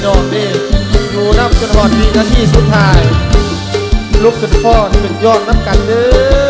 ี่น้องเด้อยู่นับจนหอดวินาที่สุดท้ายลุกขึ้นฟ้อนเป็นยอดน้ำกันเด้อ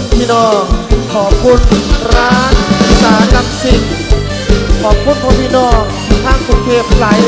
ณพี่น้อง ขอบคุณร้านสารลัสิตขอบคุณพ่อพี่น้องทางกรุงเทพหลาย